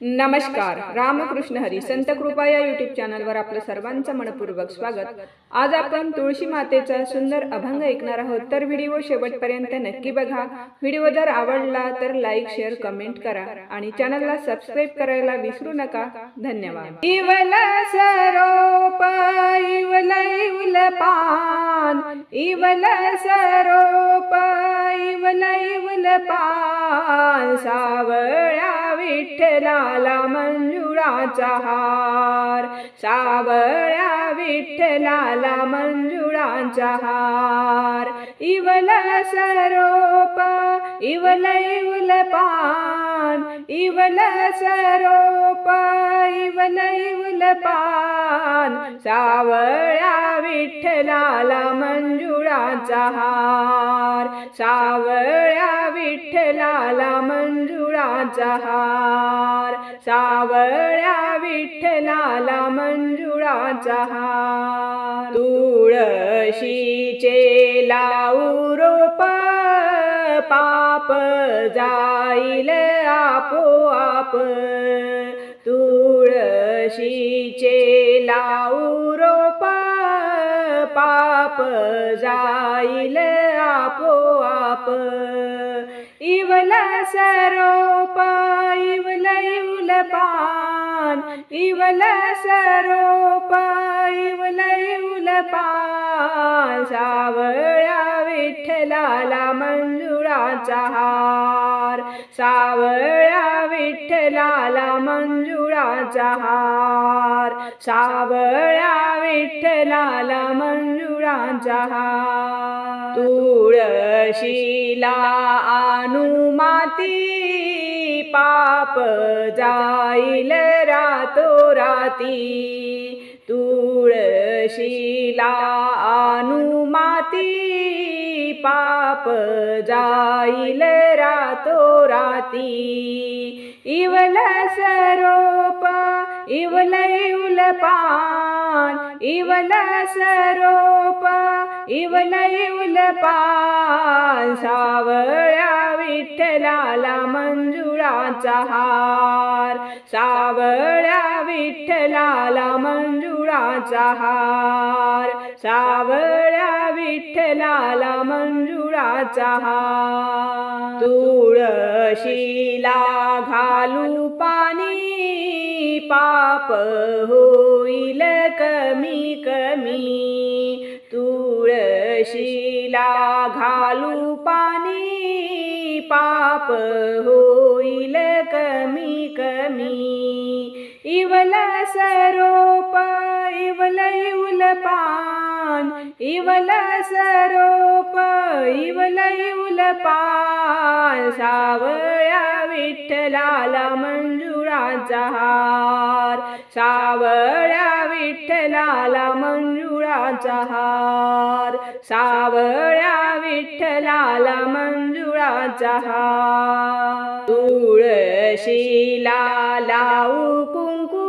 नमस्कार. रामकृष्ण हरी संत कृपा या युट्यूब चॅनलवर आपलं सर्वांचं मनपूर्वक स्वागत. आज आपण तुळशी मातेचा सुंदर अभंग ऐकणार आहोत. तर व्हिडिओ शेवटपर्यंत नक्की बघा. व्हिडिओ जर आवडला तर लाईक शेअर कमेंट करा आणि चॅनलला सबस्क्राईब करायला विसरू नका. धन्यवाद. इवल सरोप इवल इवल पान. इवल सरोप इवल इवल पान. सावळ्या विठ्ठलाला मंजुळाचा हार. सावळ्या विठ्ठलाला मंजुळाचा हार. इवल सरोप इवल इवल पान इवल सरोप पान सावळ्या विठ्ठलाला मंजुळाचा हार. सावळ्या विठ्ठलाला मंजुळाचा हार. सावळ्या विठ्ठलाला मंजुळाचा हार. तुळशीचे लाऊ रोप पाप जाईल आपोआप. जाईल आपोआप. इवल सरोप इवल इवल पान. इवल सरोप इवल इवल पान. सावळ्या विठ्ठलाला मंजुळाचा हार. सावळ्या विठ्ठलाला मंजुळाचा हार. सावळ्या विठ्ठलाला मंजुळाचा हार तुळशीला अनुमाती माती पाप जाईल रातो राती तुळशीला अनुमाती पाप जाईल रातो राती इवल सरोप इवल इवल पान इवल सरोप इवल इवल पान. सावळ्या विठ्ठलाला मंजुळाचा हार सावळ्या विठ्ठलाला मंजुळाचा हार सावळ्या विठ्ठलाला मंजुळाचा हार. तुळशीला घालू पान पाप होईल कमी कमी. तुळशीला घालू पाणी पाप होईल कमी कमी. इवल सरोप इवल इवल पान इवल सरोप इव पाय सावळ्या विठ्ठलाला मंजुळाचा हार सावळ्या विठ्ठलाला मंजुळाचा हार सावळ्या विठ्ठलाला मंजुळाचा हार तुळशीला लावू कुंकू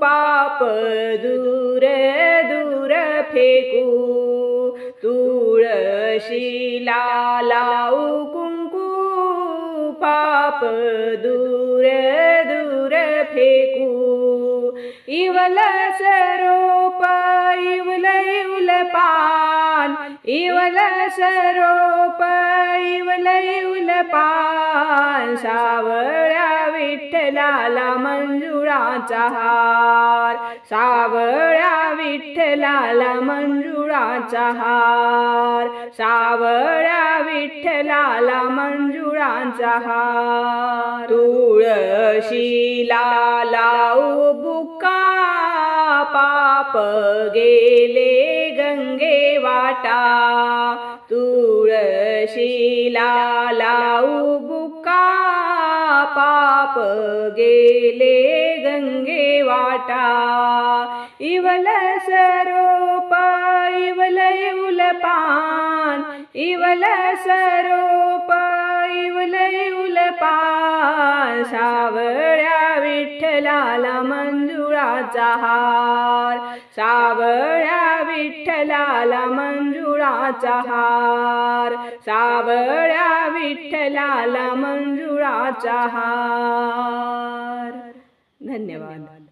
पाप दूर दूर फेकू. तुळशीला लाऊ कुंकू पाप दूर दूर फेकू. इवलस इवल सरोप इवल इवल पान सावळ्या विठ्ठलाला मंजुळाचा हार. सावळ्या विठ्ठलाला मंजुळाचा हार. सावळ्या विठ्ठलाला मंजुळाचा हार. तुळशीला लावू बुका पाप गेले गंगे वाटा. तुळशीला लाऊ बुका. पाप गेले गंगे वाटा. इवल सरोप इवल उल पान. इवल सरोप इवल इवल पान. सावळ विठ्ठलाला मंजुळाचा हार. सावळ्या विठ्ठलाला मंजुळाचा हार. सावळ्या विठ्ठलाला मंजुळाचा हार. धन्यवाद.